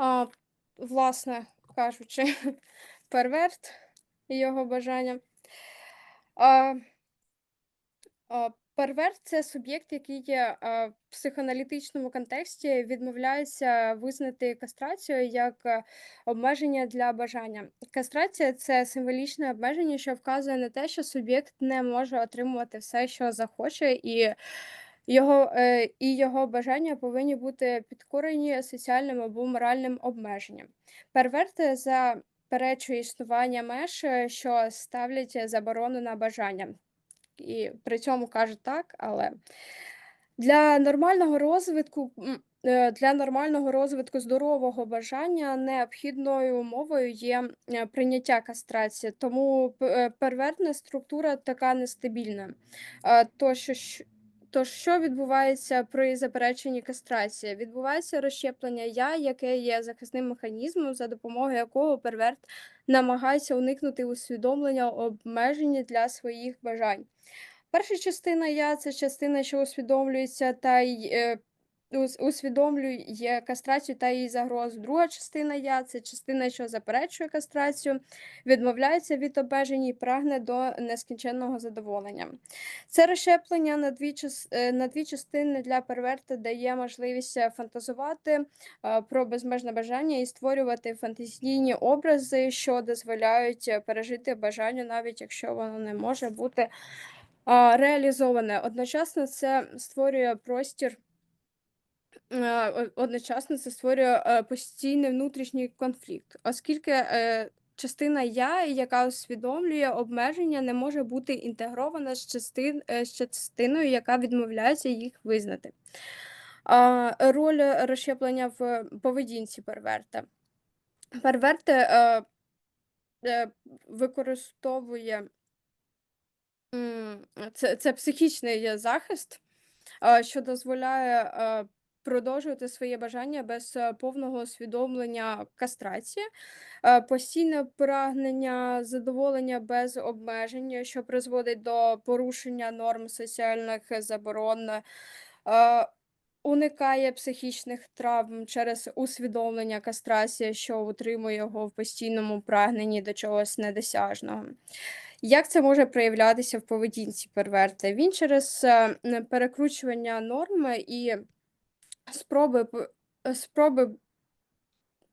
А, власне кажучи, перверт і його бажання. А, а, перверт це суб'єкт, який є, в психоаналітичному контексті відмовляється визнати кастрацію як, е, обмеження для бажання. Кастрація це символічне обмеження, що вказує на те, що суб'єкт не може отримувати все, що захоче, і його, е, і його бажання повинні бути підкорені соціальним або моральним обмеженням. Перверт е, заперечує існування меж, е, що ставлять заборону на бажання. І при цьому каже так, але для нормального розвитку, е, для нормального розвитку здорового бажання необхідною умовою є е, прийняття кастрації, тому первертна структура така нестабільна. То, що, щ- то що відбувається при запереченні кастрації? Відбувається розщеплення я, яке є захисним механізмом, за допомогою якого перверт намагається уникнути усвідомлення обмеження для своїх бажань. Перша частина я це частина, що усвідомлюється та й е, усвідомлює кастрацію та її загрозу. Друга частина я це частина, що заперечує кастрацію, відмовляється від обмежень і прагне до нескінченного задоволення. Це розщеплення на дві, е, на дві частини для перверта дає можливість фантазувати е, про безмежне бажання і створювати фантазійні образи, що дозволяють пережити бажання, навіть якщо воно не може бути реалізоване. Одночасно це створює простір. Е, Одночасно це створює е, постійний внутрішній конфлікт, оскільки е, частина я, яка усвідомлює обмеження, не може бути інтегрована з, частин, з частиною, яка відмовляється їх визнати. Роль розщеплення в поведінці перверта. Перверт використовує це це психічний захист, що дозволяє, продовжувати своє бажання без, е, повного усвідомлення кастрації, е, постійне прагнення задоволення без обмежень, що призводить до порушення норм соціальних заборон, е, уникає психічних травм через усвідомлення кастрації, що утримує його в постійному прагненні до чогось недосяжного. Як це може проявлятися в поведінці перверта? Він через перекручування норми і спроби, е, спроби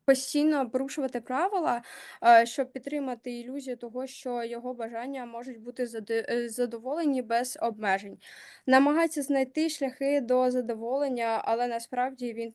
постійно порушувати правила, е, щоб підтримати ілюзію того, що його бажання можуть бути е, задоволені без обмежень. Намагається знайти шляхи до задоволення, але насправді він